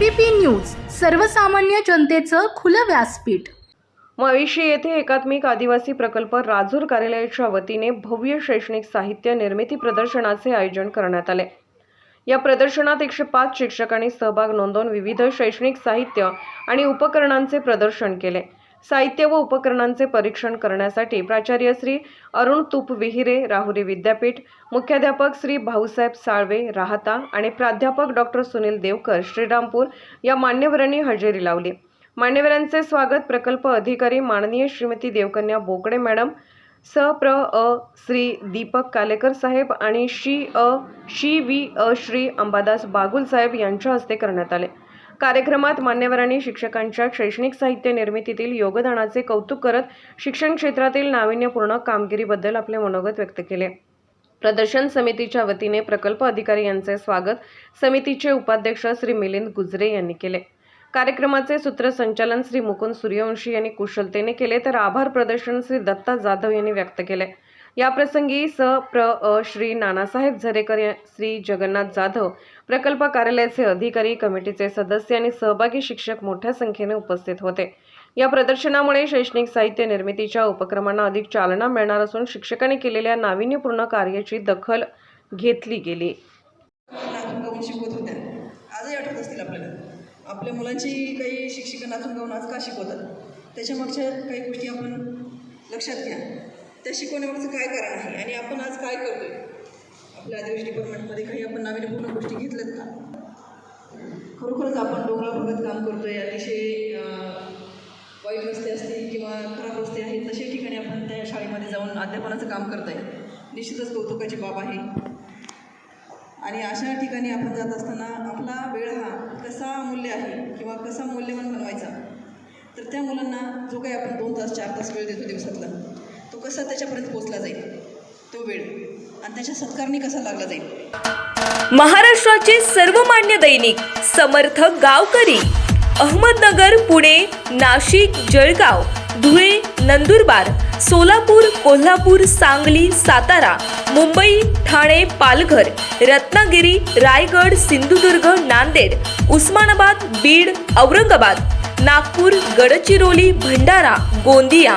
ABP news सर्वसामान्य जनतेचं खुलं व्यासपीठ. माविशी येथे एकात्मिक आदिवासी प्रकल्प राजूर कार्यालयाच्या वतीने भव्य शैक्षणिक साहित्य निर्मिती प्रदर्शनाचे आयोजन करण्यात आले. या प्रदर्शनात एकशे पाच शिक्षकांनी सहभाग नोंदवून विविध शैक्षणिक साहित्य आणि उपकरणांचे प्रदर्शन केले. साहित्य व उपकरणांचे परीक्षण करण्यासाठी प्राचार्य श्री अरुण तुप विहिरे राहुरी विद्यापीठ मुख्याध्यापक श्री भाऊसाहेब साळवे राहता आणि प्राध्यापक डॉक्टर सुनील देवकर श्रीरामपूर या मान्यवरांनी हजेरी लावली. मान्यवरांचे स्वागत प्रकल्प अधिकारी माननीय श्रीमती देवकन्या बोकडे मॅडम स प्र अ श्री दीपक कालेकर साहेब आणि शी अ श्री वी अ श्री अंबादास बागुल साहेब यांच्या हस्ते करण्यात आले. कार्यक्रमात मान्यवरांनी शिक्षकांच्या शैक्षणिक साहित्य निर्मितीतील योगदानाचे कौतुक करत शिक्षण क्षेत्रातील नाविन्यपूर्ण कामगिरीबद्दल आपले मनोगत व्यक्त केले. प्रदर्शन समितीच्या वतीने प्रकल्प अधिकारी यांचे स्वागत समितीचे उपाध्यक्ष श्री मिलिंद गुजरे यांनी केले. कार्यक्रमाचे सूत्रसंचालन श्री मुकुंद सूर्यवंशी यांनी कुशलतेने केले तर आभार प्रदर्शन श्री दत्ता जाधव यांनी व्यक्त केले. याप्रसंगी स. प्र. अ. श्री नानासाहेब झरेकर श्री जगन्नाथ जाधव प्रकल्प कार्यालयाचे अधिकारी कमिटीचे सदस्य आणि सहभागी शिक्षक मोठ्या संख्येने उपस्थित होते. या प्रदर्शनामुळे शैक्षणिक साहित्य निर्मितीच्या उपक्रमांना अधिक चालना मिळणार असून शिक्षकांनी केलेल्या नाविन्यपूर्ण कार्याची दखल घेतली गेली. शिकवत होत्या. आजही आठवत असतील आपल्याला. आपल्या मुलांची काही शिक्षिका नाचून गाऊन आज का शिकवतात? त्याच्या मागच्या काही गोष्टी आपण लक्षात घ्या. त्या शिकवण्यामागचं काय कारण आहे? आणि आपण आज काय करतोय? आपल्या आदिवासी डिपार्टमेंटमध्ये काही आपण नाविन्यपूर्ण गोष्टी घेतल्यात का? खरोखरच आपण डोंगराळ भागात काम करतो आहे अतिशय वाईट रस्ते असतील किंवा खराब रस्ते आहेत तशा ठिकाणी आपण त्या शाळेमध्ये जाऊन अध्यापनाचं काम करताय. निश्चितच कौतुकाची बाब आहे. आणि अशा ठिकाणी आपण जात असताना आपला वेळ हा कसा मूल्य आहे किंवा कसा मूल्यवान बनवायचा? तर त्या मुलांना जो काही आपण दोन तास चार तास वेळ देतो दिवसातला तो कसा त्याच्यापर्यंत पोचला जाईल? तो वेळ. आणि त्याच्या सत्कारणी कसा लागला जाईल? महाराष्ट्राचे सर्वमान्य दैनिक समर्थ गावकरी अहमदनगर पुणे नाशिक जळगाव धुळे नंदुरबार सोलापूर कोल्हापूर सांगली सातारा मुंबई ठाणे पालघर रत्नागिरी रायगड सिंधुदुर्ग नांदेड उस्मानाबाद बीड औरंगाबाद नागपूर गडचिरोली भंडारा गोंदिया